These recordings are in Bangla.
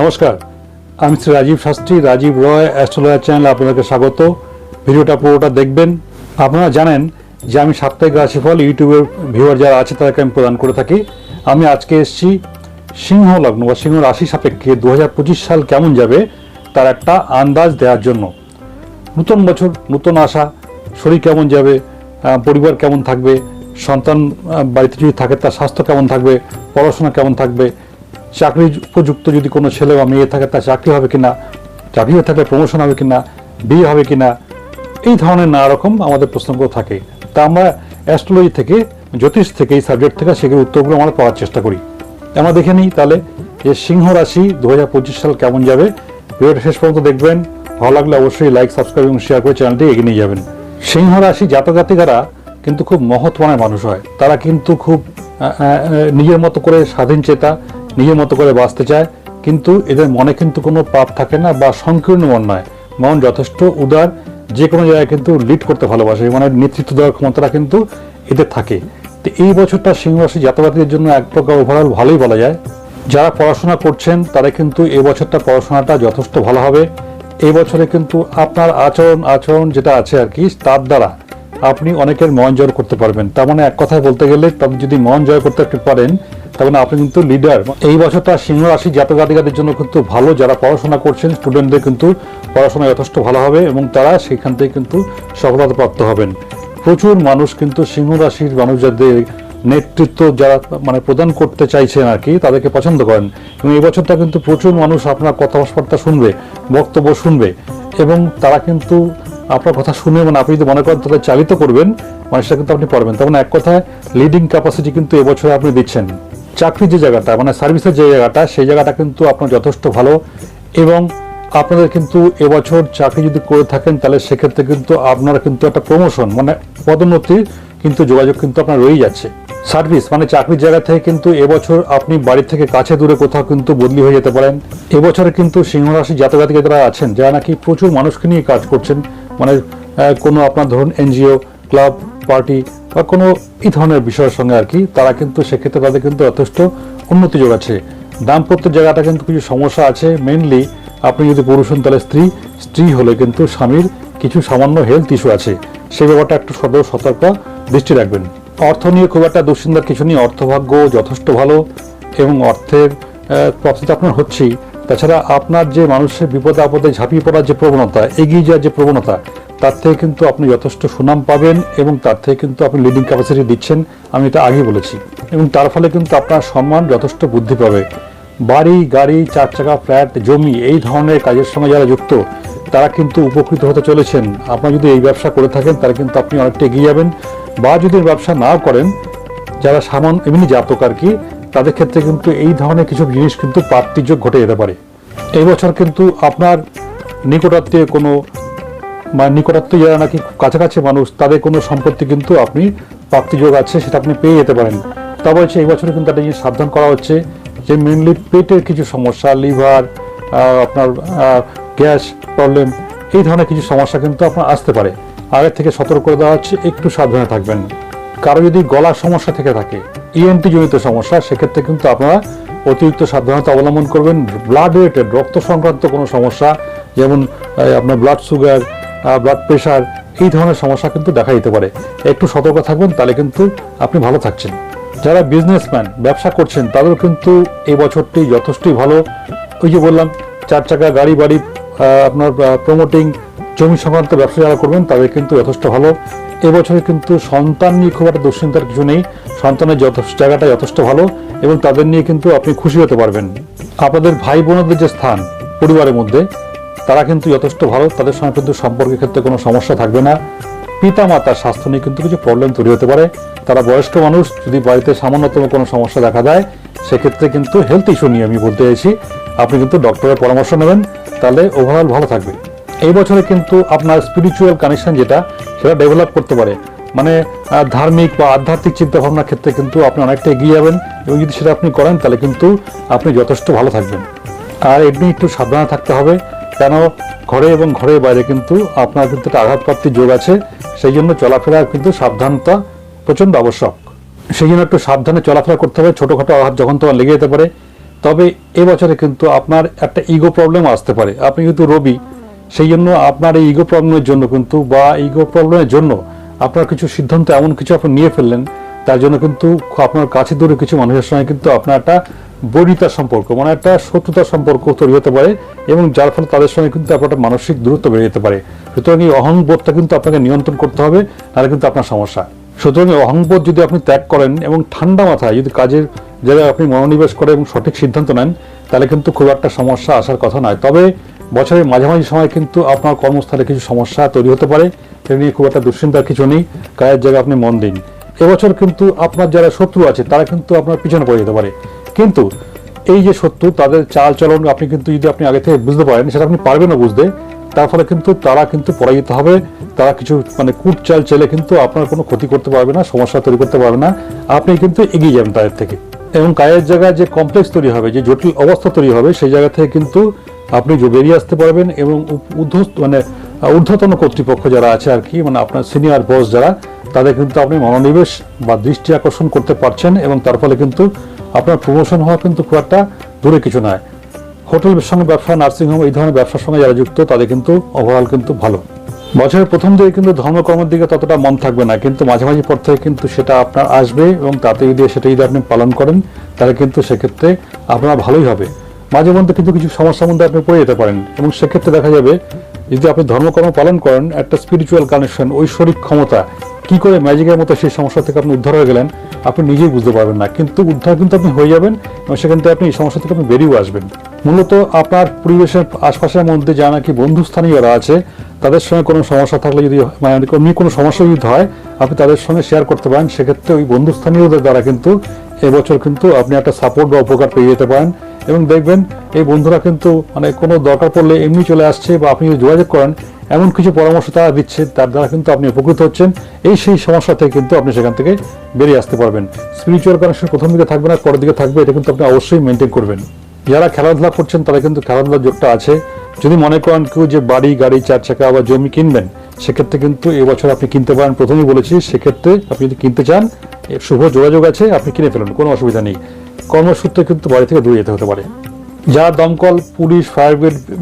নমস্কার, আমি শ্রী রাজীব শাস্ত্রী, রাজীব রয় অ্যাস্ট্রোলজার চ্যানেলে আপনাদেরকে স্বাগত। ভিডিওটা পুরোটা দেখবেন। আপনারা জানেন যে আমি সাপ্তাহিক রাশিফল ইউটিউবের ভিউয়ার যারা আছে তাদেরকে আমি প্রদান করে থাকি। আমি আজকে এসেছি সিংহ লগ্ন বা সিংহ রাশি সাপেক্ষে দু হাজার পঁচিশ সাল কেমন যাবে তার একটা আন্দাজ দেওয়ার জন্য। নতুন বছর, নতুন আশা, শরীর কেমন যাবে পরিবার কেমন থাকবে, সন্তান বাড়িতে যদি থাকে তার স্বাস্থ্য কেমন থাকবে, পড়াশোনা কেমন থাকবে চাকরি উপযুক্ত যদি কোনো ছেলে বা মেয়ে থাকে, তার চাকরি হবে কিনা, চাকরি হয়ে থাকলে প্রমোশন হবে কিনা, বিয়ে হবে কিনা, এই ধরনের নানা রকম আমাদের প্রশ্নগুলো থাকে। তা আমরা অ্যাস্ট্রোলজি থেকে, জ্যোতিষ থেকে, এই সাবজেক্ট থেকে সেগুলো উত্তরগুলো আমরা পাওয়ার চেষ্টা করি। আমরা দেখে নিই তাহলে যে সিংহ রাশি দু হাজার পঁচিশ সাল কেমন যাবে। ভিডিওটা শেষ পর্যন্ত দেখবেন। ভালো লাগলে অবশ্যই লাইক সাবস্ক্রাইব এবং শেয়ার করে চ্যানেলটি এগিয়ে নিয়ে যাবেন। সিংহ রাশি জাতক জাতিকারা কিন্তু খুব মহৎমানের মানুষ হয়। তারা কিন্তু খুব নিজের মতো করে স্বাধীন চেতা। নিজের মতো করে বাঁচতে চায়। কিন্তু এদের মনে কিন্তু কোনো পাপ থাকে না বা সংকীর্ণ মন নয় মন যথেষ্ট উদার, যে কোনো জায়গায় কিন্তু লিড করতে ভালোবাসে মানে নেতৃত্ব দেওয়ার ক্ষমতাটা কিন্তু এদের থাকে। তো এই বছরটা সিংহ রাশি জন্য এক প্রকার ওভারঅল ভালোই বলা যায়। যারা পড়াশোনা করছেন, তারা কিন্তু এই বছরটা পড়াশোনাটা যথেষ্ট ভালো হবে। এই বছরে কিন্তু আপনার আচরণ আচরণ যেটা আছে আর কি, তার দ্বারা আপনি অনেকের মন জয় করতে পারবেন। তার মানে এক কথায় বলতে গেলে, আপনি যদি মন জয় করতে পারেন মানে আপনি কিন্তু লিডার এই বছরটা সিংহ রাশি জাতক জাতিকাদের জন্য কিন্তু ভালো। যারা পড়াশোনা করছেন স্টুডেন্টদের কিন্তু পড়াশোনা যথেষ্ট ভালো হবে এবং তারা সেখান থেকে কিন্তু সফলতা প্রাপ্ত হবেন। প্রচুর মানুষ কিন্তু সিংহ রাশির মানুষ যাদের নেতৃত্ব যারা মানে প্রদান করতে চাইছেন আর কি, তাদেরকে পছন্দ করেন। এবং এই বছরটা কিন্তু প্রচুর মানুষ আপনার কথাবার্তা শুনবে, বক্তব্য শুনবে এবং তারা কিন্তু আপনার কথা শুনে মানে আপনি যদি মনে করেন তাদের চালিত করবেন মানে সেটা কিন্তু আপনি পারবেন তার মানে এক কথায় লিডিং ক্যাপাসিটি কিন্তু এবছরে আপনি দিচ্ছেন। চাকরির যে জায়গাটা মানে সার্ভিসের যে জায়গাটা, সেই জায়গাটা কিন্তু আপনার যথেষ্ট ভালো এবং আপনাদের কিন্তু এবছর চাকরি যদি করে থাকেন, তাহলে সেক্ষেত্রে কিন্তু আপনারা কিন্তু একটা প্রমোশন মানে পদোন্নতির কিন্তু যোগাযোগ কিন্তু আপনার রয়েই যাচ্ছে। সার্ভিস মানে চাকরির জায়গা থেকে কিন্তু এবছর আপনি বাড়ি থেকে কাছে দূরে কোথাও কিন্তু বদলি হয়ে যেতে পারেন। এবছরে কিন্তু সিংহরাশি জাতকাতিকে যারা আছেন, যারা নাকি প্রচুর মানুষকে নিয়ে কাজ করছেন মানে কোনো আপনার ধরুন এনজিও, ক্লাব পার্টি বা কোনো এই ধরনের বিষয়ের সঙ্গে আর কি, তারা কিন্তু সেক্ষেত্রে তাদের কিন্তু যথেষ্ট উন্নতি যোগ আছে দাম্পত্যের জায়গাটা কিন্তু কিছু সমস্যা আছে। মেনলি আপনি যদি পুরুষ হন, তাহলে স্ত্রী স্ত্রী হলে কিন্তু স্বামীর কিছু সামান্য হেলথ ইস্যু আছে। সেই ব্যাপারটা একটু সদর সতর্ক দৃষ্টি রাখবেন। অর্থ নিয়ে খুব একটা দুশ্চিন্তার কিছু নেই। অর্থভাগ্য যথেষ্ট ভালো এবং অর্থের তো আপনার হচ্ছেই। তাছাড়া আপনার যে মানুষের বিপদে আপদে ঝাঁপিয়ে পড়ার যে প্রবণতা, এগিয়ে যাওয়ার যে প্রবণতা তার থেকে কিন্তু আপনি যথেষ্ট সুনাম পাবেন এবং তার থেকে কিন্তু আপনি লিডিং ক্যাপাসিটি দিচ্ছেন, আমি এটা আগে বলেছি। এবং তার ফলে কিন্তু আপনার সম্মান যথেষ্ট বৃদ্ধি পাবে। বাড়ি, গাড়ি, চার চাকা ফ্ল্যাট জমি, এই ধরনের কাজের সঙ্গে যারা যুক্ত, তারা কিন্তু উপকৃত হতে চলেছেন। আপনার যদি এই ব্যবসা করে থাকেন তারা কিন্তু আপনি অনেকটা এগিয়ে যাবেন। বা যদি ব্যবসা নাও করেন, যারা সামান এমনি জাতক আর কি, তাদের ক্ষেত্রে কিন্তু এই ধরনের কিছু জিনিস কিন্তু প্রাপ্তিযোগ ঘটে যেতে পারে। এই বছর কিন্তু আপনার নিকটাত্মীয় কোনো বা নিকটাত্মীয় যারা নাকি কাছাকাছি মানুষ, তাদের কোনো সম্পত্তি কিন্তু আপনি প্রাপ্তিযোগ আছে, সেটা আপনি পেয়ে যেতে পারেন। তবে হচ্ছে এই বছরে কিন্তু একটা জিনিস সাবধান করা হচ্ছে যে মেনলি পেটের কিছু সমস্যা, লিভার আপনার গ্যাস প্রবলেম এই ধরনের কিছু সমস্যা কিন্তু আপনার আসতে পারে। আগের থেকে সতর্ক করে দেওয়া হচ্ছে, একটু সাবধানে থাকবেন। কারও যদি গলার সমস্যা থেকে থাকে ইএনটি জনিত সমস্যা, সেক্ষেত্রে কিন্তু আপনারা অতিরিক্ত সাবধানতা অবলম্বন করবেন। ব্লাড রিলেটেড রক্ত সংক্রান্ত কোনো সমস্যা, যেমন আপনার ব্লাড সুগার ব্লাড প্রেশার এই ধরনের সমস্যা কিন্তু দেখা দিতে পারে। একটু সতর্ক থাকবেন, তাহলে কিন্তু আপনি ভালো থাকছেন। যারা বিজনেসম্যান ব্যবসা করছেন তাদের কিন্তু এই বছরটি যথেষ্টই ভালো। ওই যে বললাম, চার চাকা গাড়ি, বাড়ি আপনার প্রমোটিং জমি সংক্রান্ত ব্যবসা যারা করবেন, তাদের কিন্তু যথেষ্ট ভালো। এবছরে কিন্তু সন্তান নিয়ে খুব একটা দুশ্চিন্তার কিছু নেই। সন্তানের যথেষ্ট, জায়গাটা যথেষ্ট ভালো এবং তাদের নিয়ে কিন্তু আপনি খুশি হতে পারবেন। আপনাদের ভাই বোনদের যে স্থান, পরিবারের মধ্যে তারা কিন্তু যথেষ্ট ভালো, তাদের সঙ্গে কিন্তু সম্পর্কের ক্ষেত্রে কোনো সমস্যা থাকবে না। পিতা মাতার স্বাস্থ্য নিয়ে কিন্তু কিছু প্রবলেম তৈরি হতে পারে। তারা বয়স্ক মানুষ, যদি বাড়িতে সামান্যতম কোনো সমস্যা দেখা দেয়, সেক্ষেত্রে কিন্তু হেলথ ইস্যু নিয়ে আমি বলতে চাইছি। আপনি কিন্তু ডক্টরের পরামর্শ নেবেন, তাহলে ওভারঅল ভালো থাকবে। এই বছরে কিন্তু আপনার স্পিরিচুয়াল কানেকশন যেটা, সেটা ডেভেলপ করতে পারে। মানে ধার্মিক বা আধ্যাত্মিক চিন্তাভাবনার ক্ষেত্রে কিন্তু আপনি অনেকটা এগিয়ে যাবেন এবং যদি সেটা আপনি করেন, তাহলে কিন্তু আপনি যথেষ্ট ভালো থাকবেন। আর এমনি একটু সাবধানে থাকতে হবে। কেন? ঘরে এবং ঘরের বাইরে কিন্তু আপনার কিন্তু একটা আঘাতপ্রাপ্তির যোগ আছে, সেই জন্য চলাফেরা কিন্তু সাবধানতা প্রচণ্ড আবশ্যক। সেই জন্য একটু সাবধানে চলাফেরা করতে হবে, ছোটোখাটো আঘাত যখন তোমার লেগে যেতে পারে। তবে এবছরে কিন্তু আপনার একটা ইগো প্রবলেম আসতে পারে। আপনি কিন্তু রবি সেই জন্য আপনার এই ইগো প্রবলেমের জন্য কিন্তু বা ইগো প্রবলেমের জন্য আপনার কিছু সিদ্ধান্ত এমন কিছু আপনি নিয়ে ফেললেন, তার জন্য কিন্তু আপনার কাছে দূরে কিছু মানুষের সঙ্গে কিন্তু আপনার একটা বৈরিতার সম্পর্ক মানে একটা শত্রুতার সম্পর্ক তৈরি হতে পারে এবং যার ফলে তাদের সঙ্গে কিন্তু আপনার মানসিক দূরত্ব বেড়ে যেতে পারে। সুতরাং এই অহংবোধটা কিন্তু আপনাকে নিয়ন্ত্রণ করতে হবে তাহলে কিন্তু আপনার সমস্যা। সুতরাং অহংবোধ যদি আপনি ত্যাগ করেন এবং ঠান্ডা মাথায় যদি কাজের জায়গায় আপনি মনোনিবেশ করেন এবং সঠিক সিদ্ধান্ত নেন, তাহলে কিন্তু খুব একটা সমস্যা আসার কথা নয়। তবে বছরের মাঝামাঝি সময় কিন্তু আপনার কর্মস্থলে কিছু সমস্যা তৈরি হতে পারে সেটা নিয়ে খুব একটা দুশ্চিন্তার কিছু নেই। কাজের জায়গায় আপনি মন দিন। এবছর কিন্তু আপনার যারা শত্রু আছে, তারা কিন্তু আপনার পিছনে পড়ে যেতে পারে। কিন্তু এই যে শত্রু তাদের চাল চলন আপনি কিন্তু যদি আপনি আগে থেকে বুঝতে পারেন, সেটা আপনি পারবেন না বুঝতে। তার ফলে কিন্তু তারা কিন্তু পরাজিত হবে। তারা কিছু মানে কুট চাল চেলে কিন্তু আপনার কোনো ক্ষতি করতে পারবে না, সমস্যা তৈরি করতে পারবে না। আপনি কিন্তু এগিয়ে যাবেন তাদের থেকে। এবং কাজের জায়গায় যে কমপ্লেক্স তৈরি হবে, যে জটিল অবস্থা তৈরি হবে, সেই জায়গা থেকে কিন্তু আপনি বেরিয়ে আসতে পারবেন এবং ঊর্ধ্ব মানে ঊর্ধ্বতন কর্তৃপক্ষ যারা আছে আর কি মানে আপনার সিনিয়র বস যারা, তাদের কিন্তু আপনি মনোনিবেশ বা দৃষ্টি আকর্ষণ করতে পারছেন এবং তার ফলে কিন্তু আপনার প্রমোশন হওয়া কিন্তু খুব একটা দূরে কিছু নয়। হোটেলের সঙ্গে ব্যবসা নার্সিংহোম এই ধরনের ব্যবসার সঙ্গে যারা যুক্ত, তাদের কিন্তু ওভারঅল কিন্তু ভালো। বছরের প্রথম দিকে কিন্তু ধর্মকর্মের দিকে ততটা মন থাকবে না, কিন্তু মাঝামাঝি পর থেকে কিন্তু সেটা আপনার আসবে এবং তাতে যদি সেটা যদি আপনি পালন করেন, তাহলে কিন্তু সেক্ষেত্রে আপনার ভালোই হবে। মাঝে মধ্যে কিন্তু কিছু সমস্যার মধ্যে আপনি পড়ে যেতে পারেন এবং সেক্ষেত্রে দেখা যাবে যদি আপনি ধর্মকর্ম পালন করেন, একটা স্পিরিচুয়াল কানেকশন ঐশ্বরিক ক্ষমতা, কি করে ম্যাজিকের মতো সেই সমস্যা থেকে আপনি উদ্ধার হয়ে গেলেন, আপনি নিজেই বুঝতে পারবেন না। কিন্তু উদ্ধার কিন্তু আপনি হয়ে যাবেন, এবং সেখান থেকে আপনি এই সমস্যা থেকে আপনি বেরিয়েও আসবেন। মূলত আপনার পরিবেশের আশপাশের মধ্যে যারা নাকি বন্ধুস্থানীয়রা আছে, তাদের সঙ্গে কোনো সমস্যা থাকলে যদি মানে এমনি কোনো সমস্যা যদি হয়, আপনি তাদের সঙ্গে শেয়ার করতে পারেন। সেক্ষেত্রে ওই বন্ধুস্থানীয়দের দ্বারা কিন্তু এবছর কিন্তু আপনি একটা সাপোর্ট বা উপকার পেয়ে যেতে পারেন। এবং দেখবেন এই বন্ধুরা কিন্তু মানে কোনো দরকার পড়লে এমনি চলে আসছে বা আপনি যদি যোগাযোগ করেন, এমন কিছু পরামর্শ তারা দিচ্ছে, তার দ্বারা কিন্তু আপনি উপকৃত হচ্ছেন। এই সেই সমস্যা থেকে কিন্তু আপনি সেখান থেকে বেরিয়ে আসতে পারবেন। স্পিরিচুয়াল কানেকশন প্রথম দিকে থাকবে না, পরের দিকে থাকবে, এটা কিন্তু আপনি অবশ্যই মেনটেন করবেন। যারা খেলাধুলা করছেন, তারা কিন্তু খেলাধুলার যোগটা আছে। যদি মনে করেন কেউ যে বাড়ি, গাড়ি, চার চাকা বা জমি কিনবেন, সেক্ষেত্রে কিন্তু এবছর আপনি কিনতে পারেন। প্রথমেই বলেছি, সেক্ষেত্রে আপনি যদি কিনতে চান শুভ যোগাযোগ আছে, আপনি কিনে ফেলুন, কোনো অসুবিধা নেই। কর্মসূত্রে কিন্তু বাড়ি থেকে দূরে যেতে হতে পারে। যারা দমকল, police, fire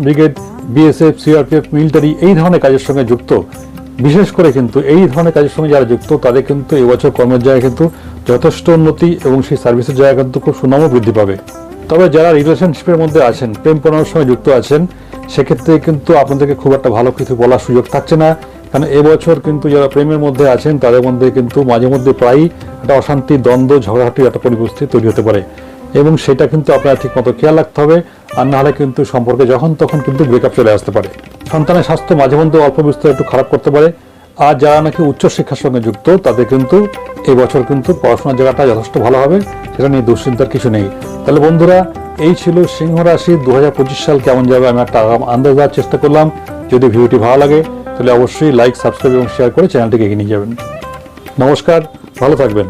brigade BSF, CRPF, military এই ধরনের কাজের সঙ্গে যুক্ত, বিশেষ করে কিন্তু এই ধরনের কাজের সঙ্গে যারা যুক্ত, তাদের কিন্তু এবছর কর্মের জায়গায় কিন্তু যথেষ্ট উন্নতি এবং সেই সার্ভিসের জায়গা কিন্তু খুব সুনামও বৃদ্ধি পাবে। তবে যারা রিলেশনশিপের মধ্যে আছেন, প্রেম প্রণয়ের সময় যুক্ত আছেন, সেক্ষেত্রে কিন্তু আপনাদেরকে খুব একটা ভালো কিছু বলার সুযোগ থাকছে না। কারণ এবছর কিন্তু যারা প্রেমের মধ্যে আছেন, তাদের মধ্যে কিন্তু মাঝে মধ্যে প্রায়ই একটা অশান্তি, দ্বন্দ্ব ঝগড়াঝাটির একটা পরিস্থিতি তৈরি হতে পারে। এবং সেটা কিন্তু আপনার ঠিক মতো খেয়াল রাখতে হবে, আর নাহলে কিন্তু সম্পর্কে যখন তখন কিন্তু ব্রেকআপ চলে আসতে পারে। সন্তানের স্বাস্থ্য মাঝে মধ্যে অল্প বিস্তর একটু খারাপ করতে পারে। আর যারা নাকি উচ্চশিক্ষার সঙ্গে যুক্ত, তাদের কিন্তু এবছর বছর কিন্তু পড়াশোনার জায়গাটা যথেষ্ট ভালো হবে, সেটা নিয়ে দুশ্চিন্তার কিছু নেই। তাহলে বন্ধুরা, এই ছিল সিংহ রাশি দু হাজার পঁচিশ সাল কেমন যাবে? আমি একটা আগাম আন্দাজ দেওয়ার চেষ্টা করলাম। যদি ভিডিওটি ভালো লাগে, তাহলে অবশ্যই লাইক সাবস্ক্রাইব এবং শেয়ার করে চ্যানেলটিকে এগিয়ে নিয়ে যাবেন। নমস্কার, ভালো থাকবেন।